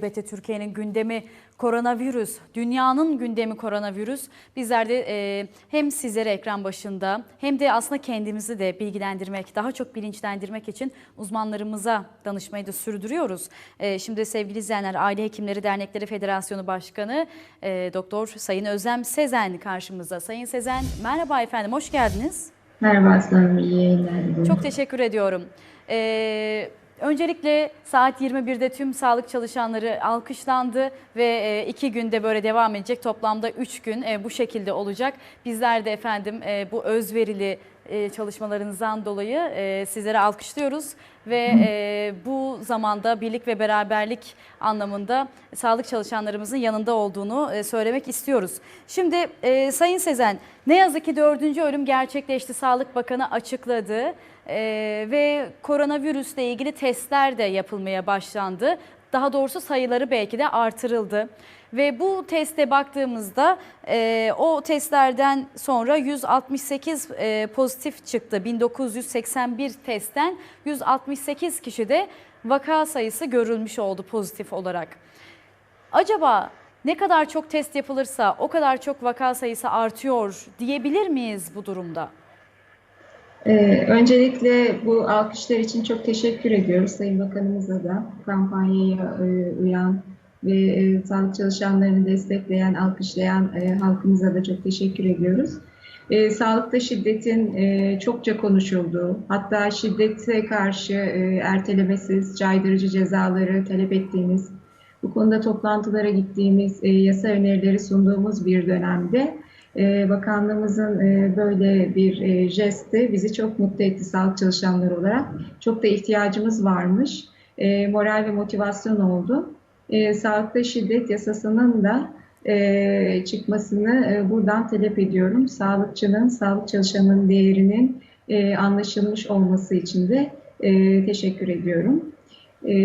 Elbette Türkiye'nin gündemi koronavirüs, dünyanın gündemi koronavirüs. Bizler de e, hem sizleri ekran başında hem de aslında kendimizi de bilgilendirmek, daha çok bilinçlendirmek için uzmanlarımıza danışmayı da sürdürüyoruz. E, şimdi sevgili izleyenler, Aile Hekimleri Dernekleri Federasyonu Başkanı e, Doktor Sayın Özlem Sezen karşımızda. Sayın Sezen merhaba efendim, hoş geldiniz. Merhaba Aslanım, iyi yayınlar. Çok teşekkür ediyorum. Ee, öncelikle saat 21'de tüm sağlık çalışanları alkışlandı ve e, iki günde böyle devam edecek. Toplamda üç gün e, bu şekilde olacak. Bizler de efendim e, bu özverili çalışmalarınızdan dolayı sizlere alkışlıyoruz ve bu zamanda birlik ve beraberlik anlamında sağlık çalışanlarımızın yanında olduğunu söylemek istiyoruz. Şimdi Sayın Sezen ne yazık ki dördüncü ölüm gerçekleşti. Sağlık Bakanı açıkladı e, ve koronavirüsle ilgili testler de yapılmaya başlandı. Daha doğrusu sayıları belki de artırıldı. Ve bu teste baktığımızda e, o testlerden sonra 168 e, pozitif çıktı. 1981 testten 168 kişide vaka sayısı görülmüş oldu pozitif olarak. Acaba ne kadar çok test yapılırsa o kadar çok vaka sayısı artıyor diyebilir miyiz bu durumda? Ee, öncelikle bu alkışlar için çok teşekkür ediyoruz Sayın Bakanımıza da kampanyaya e, uyan ve e, sağlık çalışanlarını destekleyen, alkışlayan e, halkımıza da çok teşekkür ediyoruz. Sağlıkta şiddetin çokça konuşulduğu, hatta şiddete karşı e, ertelemesiz, caydırıcı cezaları talep ettiğimiz, bu konuda toplantılara gittiğimiz, yasa önerileri sunduğumuz bir dönemde bakanlığımızın e, böyle bir e, jesti bizi çok mutlu etti sağlık çalışanları olarak. Çok da ihtiyacımız varmış. E, moral ve motivasyon oldu. Sağlıkta şiddet yasasının da çıkmasını buradan talep ediyorum. Sağlıkçının, sağlık çalışanının değerinin anlaşılmış olması için de teşekkür ediyorum.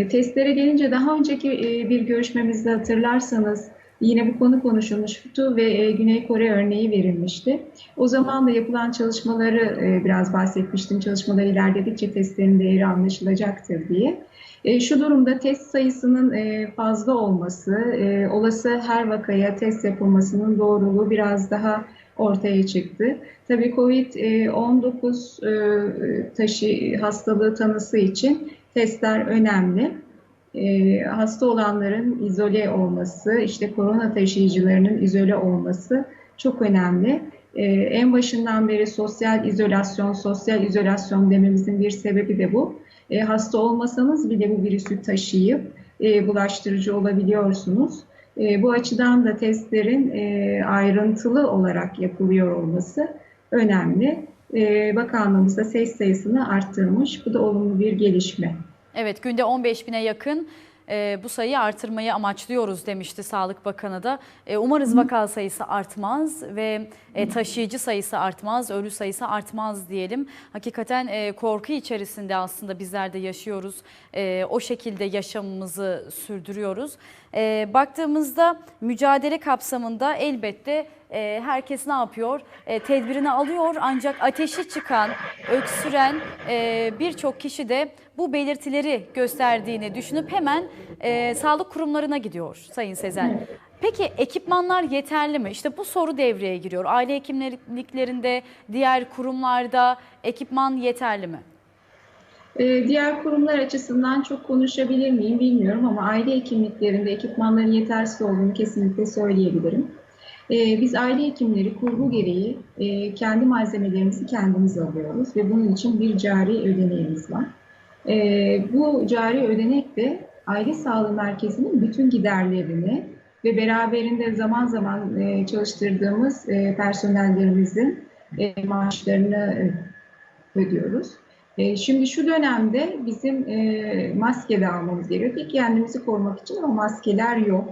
Testlere gelince daha önceki bir görüşmemizde hatırlarsanız yine bu konu konuşulmuştu ve e, Güney Kore örneği verilmişti. O zaman da yapılan çalışmaları e, biraz bahsetmiştim. Çalışmalar ilerledikçe testlerin değeri anlaşılacaktır diye. E, şu durumda test sayısının fazla olması, olası her vakaya test yapılmasının doğruluğu biraz daha ortaya çıktı. Tabii COVID-19 e, taşı hastalığı tanısı için testler önemli. E, hasta olanların izole olması, işte korona taşıyıcılarının izole olması çok önemli. E, en başından beri sosyal izolasyon, sosyal izolasyon dememizin bir sebebi de bu. E, hasta olmasanız bile bu virüsü taşıyıp e, bulaştırıcı olabiliyorsunuz. E, bu açıdan da testlerin e, ayrıntılı olarak yapılıyor olması önemli. E, bakanlığımız da test sayısını arttırmış. Bu da olumlu bir gelişme. Evet günde 15 bine yakın e, bu sayıyı artırmayı amaçlıyoruz demişti Sağlık Bakanı da. E, umarız vaka sayısı artmaz ve e, taşıyıcı sayısı artmaz, ölü sayısı artmaz diyelim. Hakikaten e, korku içerisinde aslında bizler de yaşıyoruz. E, o şekilde yaşamımızı sürdürüyoruz. E, baktığımızda mücadele kapsamında elbette e, herkes ne yapıyor? E, tedbirini alıyor ancak ateşi çıkan, öksüren e, birçok kişi de bu belirtileri gösterdiğini düşünüp hemen e, sağlık kurumlarına gidiyor Sayın Sezen. Peki ekipmanlar yeterli mi? İşte bu soru devreye giriyor. Aile hekimliklerinde, diğer kurumlarda ekipman yeterli mi? Ee, diğer kurumlar açısından çok konuşabilir miyim bilmiyorum ama aile hekimliklerinde ekipmanların yetersiz olduğunu kesinlikle söyleyebilirim. Ee, biz aile hekimleri kurgu gereği e, kendi malzemelerimizi kendimiz alıyoruz ve bunun için bir cari ödeneğimiz var. Ee, bu cari ödenek de aile sağlığı merkezinin bütün giderlerini ve beraberinde zaman zaman e, çalıştırdığımız e, personellerimizin maaşlarını ödüyoruz. Şimdi şu dönemde bizim maske de almamız gerekiyor ki kendimizi korumak için ama maskeler yok.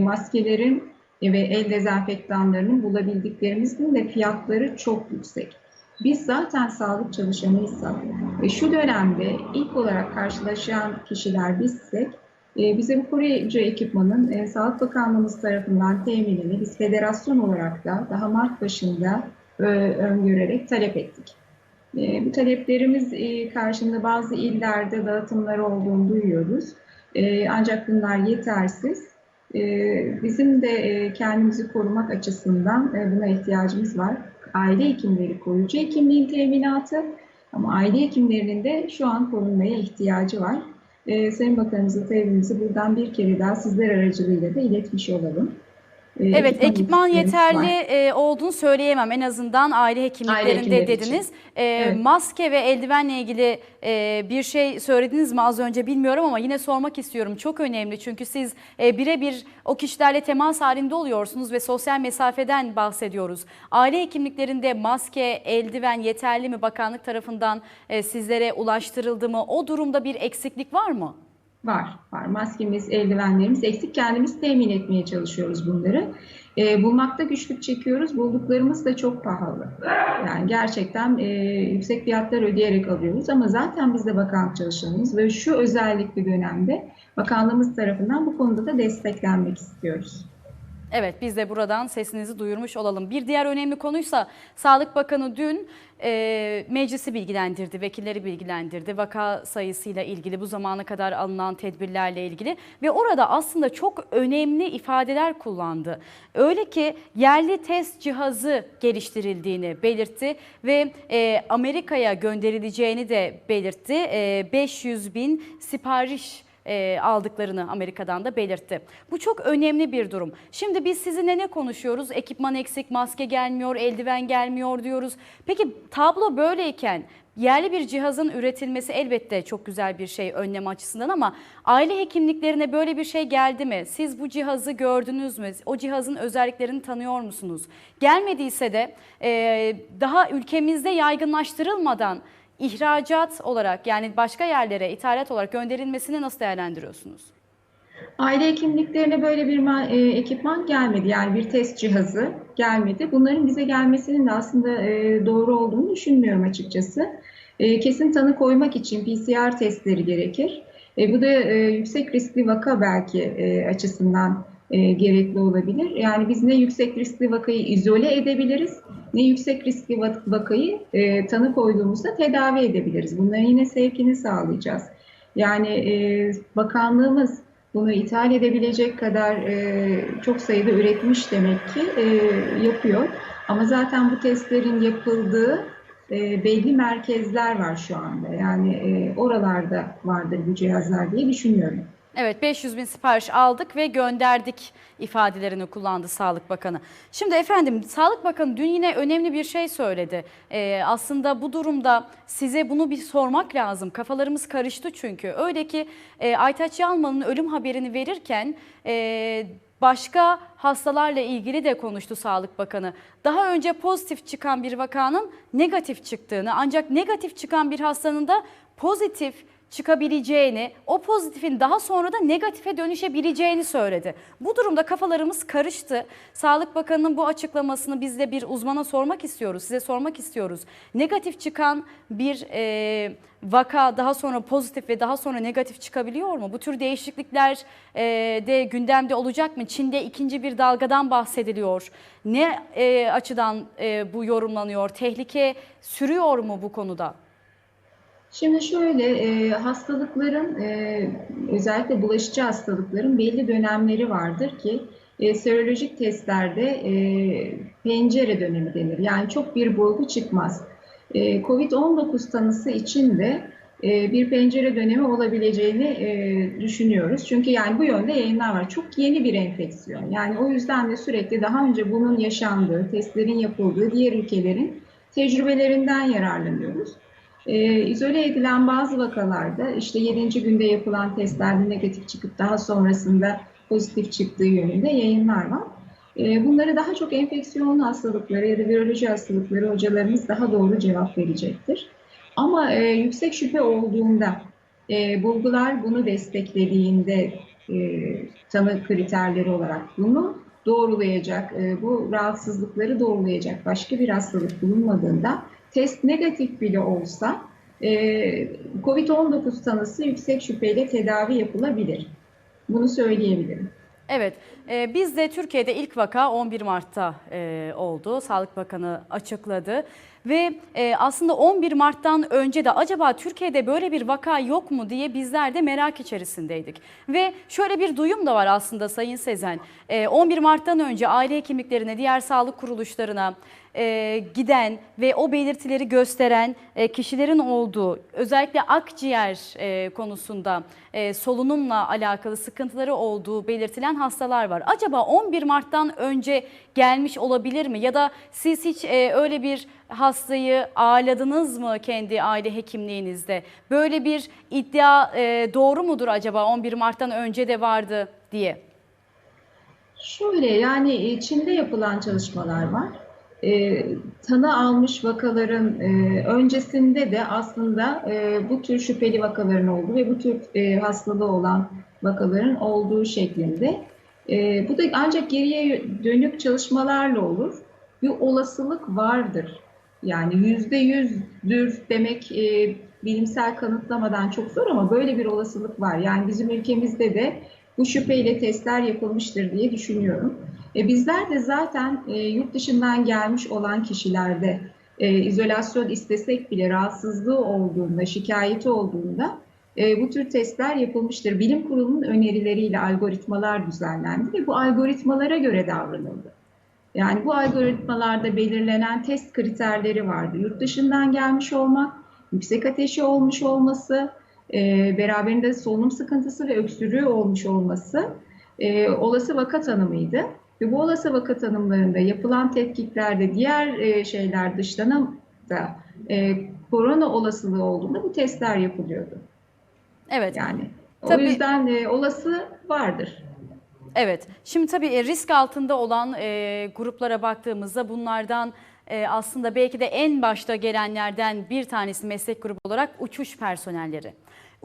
Maskelerin ve el dezenfektanlarının bulabildiklerimizin de fiyatları çok yüksek. Biz zaten sağlık çalışanıysak ve şu dönemde ilk olarak karşılaşan kişiler bizsek e, bize bu koruyucu ekipmanın e, Sağlık Bakanlığımız tarafından teminini biz federasyon olarak da daha Mart başında e, öngörerek talep ettik. Bu taleplerimiz karşında bazı illerde dağıtımları olduğunu duyuyoruz. Ancak bunlar yetersiz. E, bizim de e, kendimizi korumak açısından e, buna ihtiyacımız var. Aile hekimleri koruyucu hekimliğin teminatı ama aile hekimlerinin de şu an korunmaya ihtiyacı var. E, Sayın Bakanımıza talebimizi buradan bir kere daha sizler aracılığıyla da iletmiş olalım. E, Evet, ekipman yeterli var. e, olduğunu söyleyemem. En azından aile hekimliklerinde hekimleri dediniz. E, Evet. Maske ve eldivenle ilgili e, bir şey söylediniz mi az önce bilmiyorum ama yine sormak istiyorum. Çok önemli çünkü siz e, birebir o kişilerle temas halinde oluyorsunuz ve sosyal mesafeden bahsediyoruz. Aile hekimliklerinde maske, eldiven yeterli mi bakanlık tarafından e, sizlere ulaştırıldı mı? O durumda bir eksiklik var mı? Var, var. Maskemiz, eldivenlerimiz eksik. Kendimiz temin etmeye çalışıyoruz bunları. E, bulmakta güçlük çekiyoruz. Bulduklarımız da çok pahalı. Yani gerçekten e, yüksek fiyatlar ödeyerek alıyoruz. Ama zaten biz de bakanlık çalışanıyız ve şu özellikli dönemde bakanlığımız tarafından bu konuda da desteklenmek istiyoruz. Evet biz de buradan sesinizi duyurmuş olalım. Bir diğer önemli konuysa Sağlık Bakanı dün e, meclisi bilgilendirdi, vekilleri bilgilendirdi. Vaka sayısıyla ilgili bu zamana kadar alınan tedbirlerle ilgili ve orada aslında çok önemli ifadeler kullandı. Öyle ki yerli test cihazı geliştirildiğini belirtti ve e, Amerika'ya gönderileceğini de belirtti. E, 500 bin sipariş e, aldıklarını Amerika'dan da belirtti. Bu çok önemli bir durum. Şimdi biz sizinle ne konuşuyoruz? Ekipman eksik, maske gelmiyor, eldiven gelmiyor diyoruz. Peki tablo böyleyken yerli bir cihazın üretilmesi elbette çok güzel bir şey önlem açısından ama aile hekimliklerine böyle bir şey geldi mi? Siz bu cihazı gördünüz mü? O cihazın özelliklerini tanıyor musunuz? Gelmediyse de e, daha ülkemizde yaygınlaştırılmadan ihracat olarak yani başka yerlere ithalat olarak gönderilmesini nasıl değerlendiriyorsunuz? Aile hekimliklerine böyle bir e, ekipman gelmedi. Yani bir test cihazı gelmedi. Bunların bize gelmesinin de aslında e, doğru olduğunu düşünmüyorum açıkçası. E, kesin tanı koymak için PCR testleri gerekir. Bu da yüksek riskli vaka belki açısından gerekli olabilir. Yani biz ne yüksek riskli vakayı izole edebiliriz, ne yüksek riskli va- vakayı e, tanı koyduğumuzda tedavi edebiliriz. Bunların yine sevkini sağlayacağız. Yani e, bakanlığımız bunu ithal edebilecek kadar e, çok sayıda üretmiş demek ki e, yapıyor. Ama zaten bu testlerin yapıldığı e, belli merkezler var şu anda. Yani e, oralarda vardır bu cihazlar diye düşünüyorum. Evet 500 bin sipariş aldık ve gönderdik ifadelerini kullandı Sağlık Bakanı. Şimdi efendim Sağlık Bakanı dün yine önemli bir şey söyledi. Ee, aslında bu durumda size bunu bir sormak lazım. Kafalarımız karıştı çünkü. Öyle ki e, Aytaç Yalman'ın ölüm haberini verirken e, başka hastalarla ilgili de konuştu Sağlık Bakanı. Daha önce pozitif çıkan bir vakanın negatif çıktığını ancak negatif çıkan bir hastanın da pozitif çıkabileceğini, o pozitifin daha sonra da negatife dönüşebileceğini söyledi. Bu durumda kafalarımız karıştı. Sağlık Bakanı'nın bu açıklamasını biz de bir uzmana sormak istiyoruz, size sormak istiyoruz. Negatif çıkan bir e, vaka daha sonra pozitif ve daha sonra negatif çıkabiliyor mu? Bu tür değişiklikler e, de gündemde olacak mı? Çin'de ikinci bir dalgadan bahsediliyor. Ne e, açıdan e, bu yorumlanıyor? Tehlike sürüyor mu bu konuda? Şimdi şöyle e, hastalıkların e, özellikle bulaşıcı hastalıkların belli dönemleri vardır ki e, serolojik testlerde e, pencere dönemi denir. Yani çok bir bulgu çıkmaz. E, Covid-19 tanısı için de e, bir pencere dönemi olabileceğini e, düşünüyoruz. Çünkü yani bu yönde yayınlar var. Çok yeni bir enfeksiyon. Yani o yüzden de sürekli daha önce bunun yaşandığı, testlerin yapıldığı diğer ülkelerin tecrübelerinden yararlanıyoruz. E, izole edilen bazı vakalarda işte 7. günde yapılan testlerde negatif çıkıp daha sonrasında pozitif çıktığı yönünde yayınlar var. E, bunları daha çok enfeksiyonlu hastalıkları ya da viroloji hastalıkları hocalarımız daha doğru cevap verecektir. Ama e, yüksek şüphe olduğunda, e, bulgular bunu desteklediğinde e, tanı kriterleri olarak bunu doğrulayacak, e, bu rahatsızlıkları doğrulayacak başka bir hastalık bulunmadığında test negatif bile olsa e, COVID-19 tanısı yüksek şüpheyle tedavi yapılabilir. Bunu söyleyebilirim. Evet, e, biz de Türkiye'de ilk vaka 11 Mart'ta e, oldu. Sağlık Bakanı açıkladı Ve e, aslında 11 Mart'tan önce de acaba Türkiye'de böyle bir vaka yok mu diye bizler de merak içerisindeydik. Ve şöyle bir duyum da var aslında Sayın Sezen. E, 11 Mart'tan önce aile hekimliklerine, diğer sağlık kuruluşlarına e, giden ve o belirtileri gösteren e, kişilerin olduğu özellikle akciğer e, konusunda e, solunumla alakalı sıkıntıları olduğu belirtilen hastalar var. Acaba 11 Mart'tan önce gelmiş olabilir mi? Ya da siz hiç e, öyle bir hastayı ağırladınız mı kendi aile hekimliğinizde? Böyle bir iddia e, doğru mudur acaba 11 Mart'tan önce de vardı diye? Şöyle yani e, Çin'de yapılan çalışmalar var. E, tanı almış vakaların e, öncesinde de aslında e, bu tür şüpheli vakaların olduğu ve bu tür e, hastalığı olan vakaların olduğu şeklinde. E, bu da ancak geriye dönük çalışmalarla olur. Bir olasılık vardır. Yani yüzde yüzdür demek e, bilimsel kanıtlamadan çok zor ama böyle bir olasılık var. Yani bizim ülkemizde de bu şüpheyle testler yapılmıştır diye düşünüyorum. E, bizler de zaten e, yurt dışından gelmiş olan kişilerde e, izolasyon istesek bile rahatsızlığı olduğunda, şikayeti olduğunda e, bu tür testler yapılmıştır. Bilim kurulunun önerileriyle algoritmalar düzenlendi ve bu algoritmalara göre davranıldı. Yani bu algoritmalarda belirlenen test kriterleri vardı. Yurt dışından gelmiş olmak, yüksek ateşi olmuş olması, e, beraberinde solunum sıkıntısı ve öksürüğü olmuş olması e, olası vaka tanımıydı. Ve bu olası vaka tanımlarında yapılan tetkiklerde diğer e, şeyler dışlanıp da e, korona olasılığı olduğunda bu testler yapılıyordu. Evet. Yani o Tabii. yüzden e, olası vardır. Evet. Şimdi tabii risk altında olan e, gruplara baktığımızda bunlardan e, aslında belki de en başta gelenlerden bir tanesi meslek grubu olarak uçuş personelleri.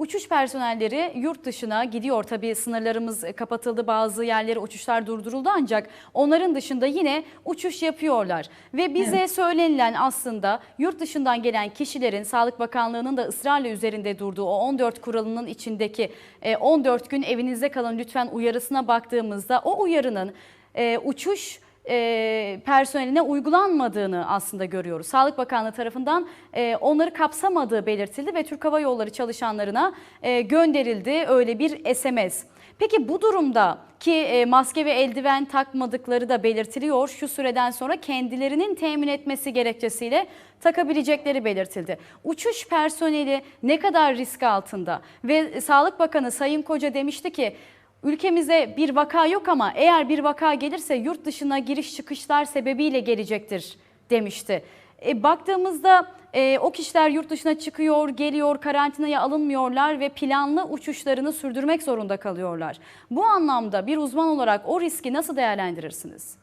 Uçuş personelleri yurt dışına gidiyor. Tabii sınırlarımız kapatıldı, bazı yerlere uçuşlar durduruldu ancak onların dışında yine uçuş yapıyorlar. Ve bize Evet. söylenilen aslında yurt dışından gelen kişilerin Sağlık Bakanlığı'nın da ısrarla üzerinde durduğu o 14 kuralının içindeki e, 14 gün evinizde kalın lütfen uyarısına baktığımızda o uyarının e, uçuş e, personeline uygulanmadığını aslında görüyoruz. Sağlık Bakanlığı tarafından e, onları kapsamadığı belirtildi ve Türk Hava Yolları çalışanlarına e, gönderildi öyle bir SMS. Peki bu durumda ki e, maske ve eldiven takmadıkları da belirtiliyor. Şu süreden sonra kendilerinin temin etmesi gerekçesiyle takabilecekleri belirtildi. Uçuş personeli ne kadar risk altında ve Sağlık Bakanı Sayın Koca demişti ki Ülkemize bir vaka yok ama eğer bir vaka gelirse yurt dışına giriş çıkışlar sebebiyle gelecektir demişti. E, baktığımızda e, o kişiler yurt dışına çıkıyor, geliyor, karantinaya alınmıyorlar ve planlı uçuşlarını sürdürmek zorunda kalıyorlar. Bu anlamda bir uzman olarak o riski nasıl değerlendirirsiniz?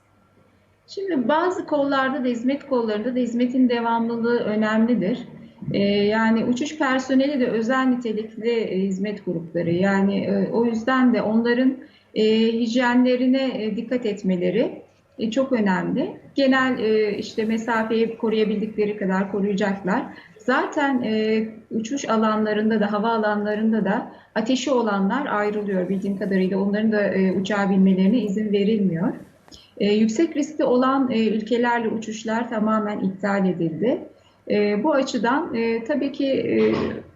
Şimdi bazı kollarda da hizmet kollarında da hizmetin devamlılığı önemlidir. Ee, yani uçuş personeli de özel nitelikli e, hizmet grupları. Yani e, o yüzden de onların e, hijyenlerine dikkat etmeleri çok önemli. Genel işte mesafeyi koruyabildikleri kadar koruyacaklar. Zaten e, uçuş alanlarında da hava alanlarında da ateşi olanlar ayrılıyor bildiğim kadarıyla. Onların da e, uçağa binmelerine izin verilmiyor. E, yüksek riskli olan e, ülkelerle uçuşlar tamamen iptal edildi. E, bu açıdan e, tabii ki e,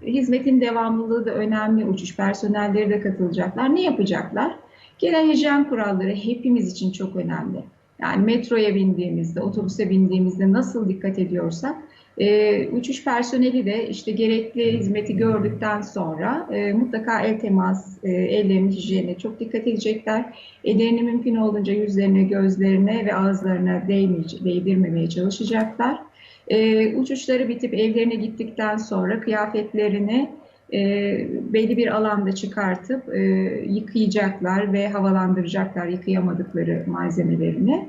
hizmetin devamlılığı da önemli. Uçuş personelleri de katılacaklar. Ne yapacaklar? Genel hijyen kuralları hepimiz için çok önemli. Yani metroya bindiğimizde, otobüse bindiğimizde nasıl dikkat ediyorsak, e, uçuş personeli de işte gerekli hizmeti gördükten sonra e, mutlaka el temas, e, ellerinin hijyenine çok dikkat edecekler. Ellerini mümkün olduğunca yüzlerine, gözlerine ve ağızlarına değmeyece- değdirmemeye çalışacaklar. E, uçuşları bitip evlerine gittikten sonra kıyafetlerini e, belli bir alanda çıkartıp e, yıkayacaklar ve havalandıracaklar yıkayamadıkları malzemelerini.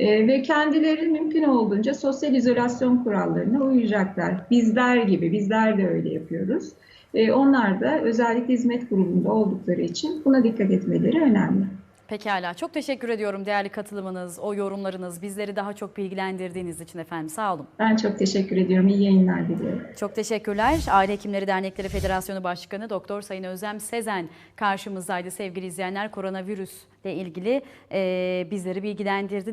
E, ve kendileri mümkün olduğunca sosyal izolasyon kurallarına uyacaklar. Bizler gibi, bizler de öyle yapıyoruz. E, onlar da özellikle hizmet grubunda oldukları için buna dikkat etmeleri önemli. Pekala. Çok teşekkür ediyorum değerli katılımınız, o yorumlarınız, bizleri daha çok bilgilendirdiğiniz için efendim. Sağ olun. Ben çok teşekkür ediyorum. İyi yayınlar diliyorum. Çok teşekkürler. Aile Hekimleri Dernekleri Federasyonu Başkanı Doktor Sayın Özlem Sezen karşımızdaydı sevgili izleyenler. Koronavirüsle ilgili e, bizleri bilgilendirdi.